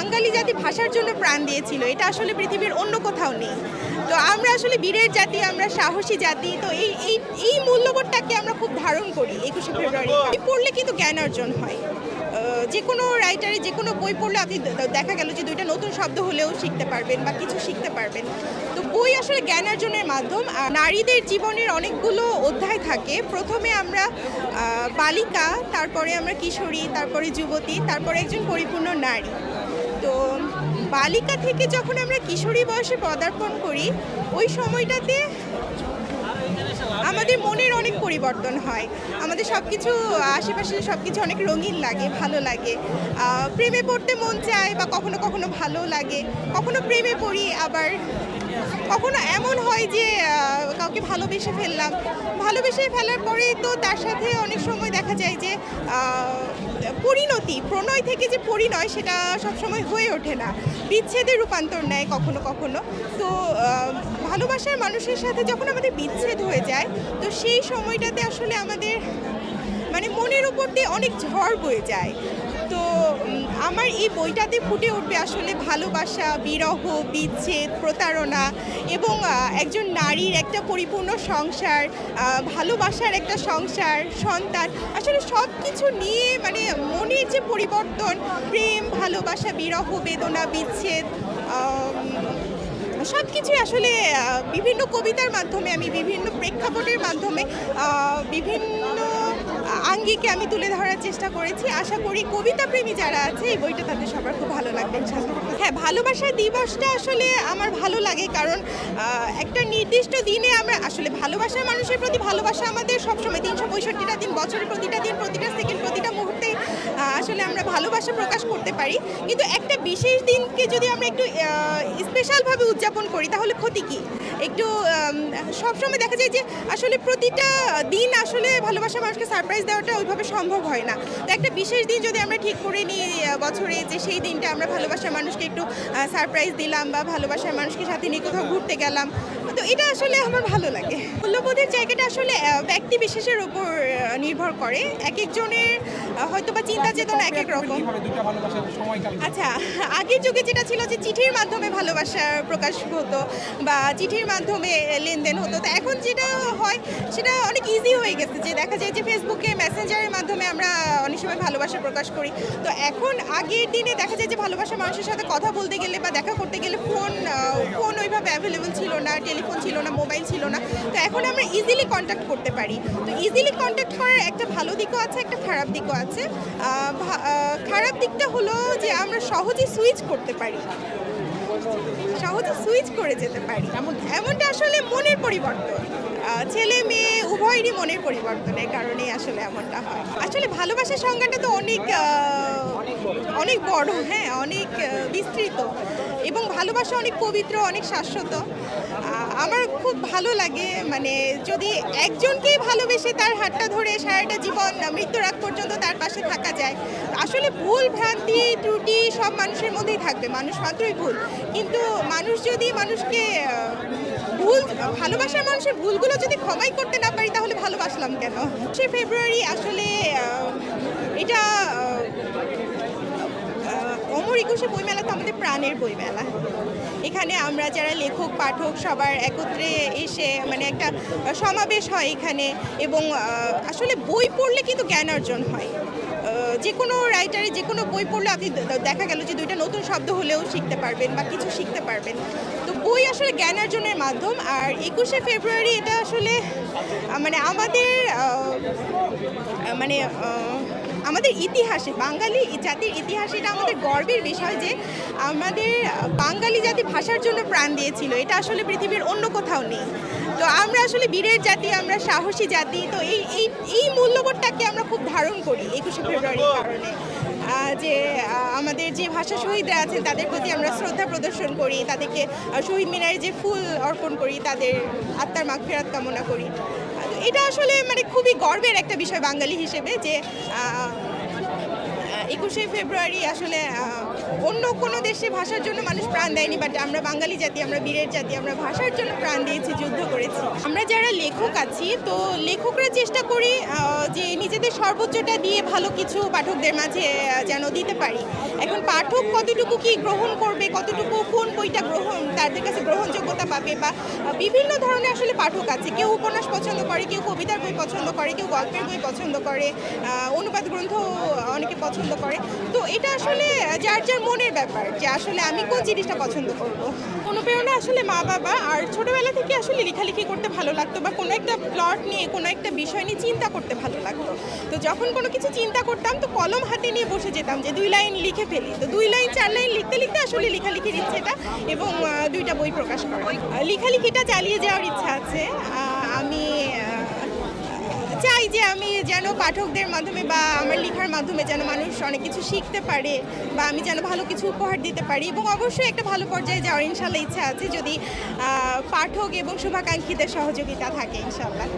বাঙালি জাতি ভাষার জন্য প্রাণ দিয়েছিল, এটা আসলে পৃথিবীর অন্য কোথাও নেই। তো আমরা আসলে বীরের জাতি, আমরা সাহসী জাতি, তো এই এই এই মূল্যবোধটাকে আমরা খুব ধারণ করি একুশে ফেব্রুয়ারি। পড়লে কিন্তু জ্ঞান অর্জন হয়। যে কোনো রাইটারে যে কোনো বই পড়লে আপনি দেখা গেল যে দুইটা নতুন শব্দ হলেও শিখতে পারবেন বা কিছু শিখতে পারবেন। তো বই আসলে জ্ঞান অর্জনের মাধ্যম নারীদের জীবনের অনেকগুলো অধ্যায় থাকে। প্রথমে আমরা বালিকা, তারপরে আমরা কিশোরী, তারপরে যুবতী, তারপরে একজন পরিপূর্ণ নারী। তো বালিকা থেকে যখন আমরা কিশোরী বয়সে পদার্পণ করি, ওই সময়টাতে আমাদের মনের অনেক পরিবর্তন হয়। আমাদের সব কিছু আশেপাশে সব কিছু অনেক রঙিন লাগে, ভালো লাগে। প্রেমে পড়তে মন চায় বা কখনো কখনো ভালো লাগে। কখনো প্রেমে পড়ি, আবার কখনো এমন হয় যে কাউকে ভালোবেসে ফেললাম? ভালোবেসে ফেলার পরে তো তার সাথে অনেক সময় দেখা যায় যে পরিণতি, প্রণয় থেকে যে পরিণয় সেটা সবসময় হয়ে ওঠে না। বিচ্ছেদের রূপান্তর নেয় কখনো কখনো। তো ভালোবাসার মানুষের সাথে যখন আমাদের বিচ্ছেদ হয়ে যায়, তো সেই সময়টাতে আসলে আমাদের মানে মনের উপর দিয়ে অনেক ঝড় বয়ে যায়। তো আমার এই বইটাতে ফুটে উঠবে আসলে ভালোবাসা, বিরহ, বিচ্ছেদ, প্রতারণা এবং একজন নারীর একটা পরিপূর্ণ সংসার ভালোবাসার একটা সংসার, সন্তান। আসলে সব কিছু নিয়ে মানে মনের যে পরিবর্তন, প্রেম, ভালোবাসা, বিরহ, বেদনা, বিচ্ছেদ সব কিছুই আসলে বিভিন্ন কবিতার মাধ্যমে, আমি বিভিন্ন প্রেক্ষাপটের মাধ্যমে বিভিন্ন আঙ্গিকে আমি তুলে ধরার চেষ্টা করেছি। আশা করি কবিতা প্রেমী যারা আছে, এই বইটা তাদের সবার খুব ভালো লাগবে। হ্যাঁ ভালোবাসা দিবসটা আসলে আমার ভালো লাগে কারণ একটা নির্দিষ্ট দিনে আমরা আসলে ভালোবাসা মানুষের প্রতি ভালোবাসা আমাদের সবসময় তিনশো পঁয়ষট্টিটা দিন, বছরের প্রতিটা দিন, প্রতিটা সেকেন্ড, প্রতিটা মুহূর্তে আসলে আমরা ভালোবাসা প্রকাশ করতে পারি। কিন্তু একটা বিশেষ দিনকে যদি আমরা একটু স্পেশালভাবে উদযাপন করি, তাহলে ক্ষতি কি? একটু সবসময় দেখা যায় যে আসলে প্রতিটা দিন আসলে ভালোবাসা মানুষকে সারপ্রাইজ দেওয়াটা ওইভাবে সম্ভব হয় না। তো একটা বিশেষ দিন যদি আমরা ঠিক করে নিই বছরে যে সেই দিনটা আমরা ভালোবাসার মানুষকে একটু সারপ্রাইজ দিলাম বা ভালোবাসার মানুষকে সাথে নিয়ে কোথাও ঘুরতে গেলাম তো এটা আসলে আমার ভালো লাগে। মূল্যবোধের জায়গাটা আসলে ব্যক্তি বিশেষের উপর নির্ভর করে। এক একজনের হয়তো বা চিন্তা চেতনা এক এক রকম। আচ্ছা আগের যুগে যেটা ছিল যে চিঠির মাধ্যমে ভালোবাসা প্রকাশ হতো বা চিঠির মাধ্যমে লেনদেন হতো তো এখন যেটা হয় সেটা অনেক ইজি হয়ে গেছে। যে দেখা যায় যে ফেসবুকে মেসেঞ্জারের মাধ্যমে আমরা অনেক সময় ভালোবাসা প্রকাশ করি। তো এখন আগের দিনে দেখা যায় যে ভালোবাসা মানুষের সাথে কথা বলতে গেলে বা দেখা করতে গেলে ফোন ফোন ওইভাবে অ্যাভেলেবল ছিল না টেলিফোন ছিল না, মোবাইল ছিল না। তো এখন আমরা ইজিলি কন্ট্যাক্ট করতে পারি। তো ইজিলি কন্ট্যাক্ট করার একটা ভালো দিকও আছে, একটা খারাপ দিকও আছে। খারাপ দিকটা হলো যে আমরা সহজে সুইচ করতে পারি। সহজে সুইচ করে যেতে পারি। এমন এমনটা আসলে মনের পরিবর্তন। ছেলে মেয়ে, উভয়েরই মনের পরিবর্তনের কারণেই আসলে এমনটা হয়। আসলে ভালোবাসার সংজ্ঞাটা তো অনেক অনেক বড় হ্যাঁ অনেক বিস্তৃত। এবং ভালোবাসা অনেক পবিত্র, অনেক শাশ্বত। আমার খুব ভালো লাগে মানে যদি একজনকেই ভালোবেসে তার হাতটা ধরে সারাটা জীবন মৃত্যুর আগ পর্যন্ত তার পাশে থাকা যায়, আসলে ভুল, ভ্রান্তি, ত্রুটি সব মানুষের মধ্যেই থাকবে, মানুষ মাত্রই ভুল। কিন্তু মানুষ যদি মানুষকে ভুল, ভালোবাসার মানুষের ভুলগুলো যদি ক্ষমাই করতে না পারি, তাহলে ভালোবাসলাম কেন? সে ফেব্রুয়ারি আসলে এটা অমর একুশে বইমেলা প্রাণের বইমেলা। এখানে আমরা যারা লেখক, পাঠক সবার একত্রে এসে মানে একটা সমাবেশ হয় এখানে এবং আসলে বই পড়লে কিন্তু জ্ঞান অর্জন হয়। যে কোনো রাইটারে যে কোনো বই পড়লে আপনি দেখা গেল যে দুইটা নতুন শব্দ হলেও শিখতে পারবেন বা কিছু শিখতে পারবেন। তো বই আসলে জ্ঞান অর্জনের মাধ্যম আর একুশে ফেব্রুয়ারি এটা আসলে মানে আমাদের মানে আমাদের ইতিহাসে, বাঙালি জাতির ইতিহাসে এটা আমাদের গর্বের বিষয় যে আমাদের বাঙালি জাতি ভাষার জন্য প্রাণ দিয়েছিল। এটা আসলে পৃথিবীর অন্য কোথাও নেই। তো আমরা আসলে বীরের জাতি, আমরা সাহসী জাতি, তো এই এই এই মূল্যবোধটাকে আমরা খুব ধারণ করি একুশে ফেব্রুয়ারির কারণে। যে আমাদের যে ভাষা শহীদরা আছেন, তাদের প্রতি আমরা শ্রদ্ধা প্রদর্শন করি, তাদেরকে শহীদ মিনারে যে ফুল অর্পণ করি, তাদের আত্মার মাগফিরাত কামনা করি। এটা আসলে মানে খুবই গর্বের একটা বিষয় বাঙালি হিসেবে যে একুশে ফেব্রুয়ারি আসলে অন্য কোনো দেশে ভাষার জন্য মানুষ প্রাণ দেয়নি বাট আমরা বাঙালি জাতি, আমরা বীরের জাতি, আমরা ভাষার জন্য প্রাণ দিয়েছি, যুদ্ধ করেছি। আমরা যারা লেখক আছি, তো লেখকরা চেষ্টা করি যে নিজেদের সর্বোচ্চটা দিয়ে ভালো কিছু পাঠকদের মাঝে যেন দিতে পারি। এখন পাঠক কতটুকু কি গ্রহণ করবে, কতটুকু কোন বইটা গ্রহণ, তাদের কাছে গ্রহণযোগ্যতা পাবে, বা বিভিন্ন ধরনের আসলে পাঠক আছে। কেউ উপন্যাস পছন্দ করে, কেউ কবিতার বই পছন্দ করে, কেউ গল্পের বই পছন্দ করে অনুবাদ গ্রন্থ অনেকে পছন্দ করে। তো এটা আসলে যার যার মনের ব্যাপার যে আসলে আমি কোন জিনিসটা পছন্দ করব। অনুপ্রেরণা আসলে মা বাবা আর ছোটবেলা থেকে আসলে লেখালেখি করতে ভালো লাগতো বা কোনো একটা প্লট নিয়ে, কোনো একটা বিষয় নিয়ে চিন্তা করতে ভালো লাগতো। তো যখন কোনো কিছু চিন্তা করতাম তো কলম হাতে নিয়ে বসে যেতাম যে দুই লাইন লিখে ফেলি। তো দুই লাইন, চার লাইন লিখতে লিখতে আসলে লেখালেখির ইচ্ছেটা এবং দুইটা বই প্রকাশ করা। লেখালেখিটা চালিয়ে যাওয়ার ইচ্ছা আছে। আমি চাই যে আমি যেন পাঠকদের মাধ্যমে বা আমার লেখার মাধ্যমে যেন মানুষ অনেক কিছু শিখতে পারে বা আমি যেন ভালো কিছু উপহার দিতে পারি এবং অবশ্যই একটা ভালো পর্যায়ে যাওয়ার ইনশাল্লাহ ইচ্ছা আছে যদি পাঠক এবং শুভাকাঙ্ক্ষীদের সহযোগিতা থাকে ইনশাল্লাহ।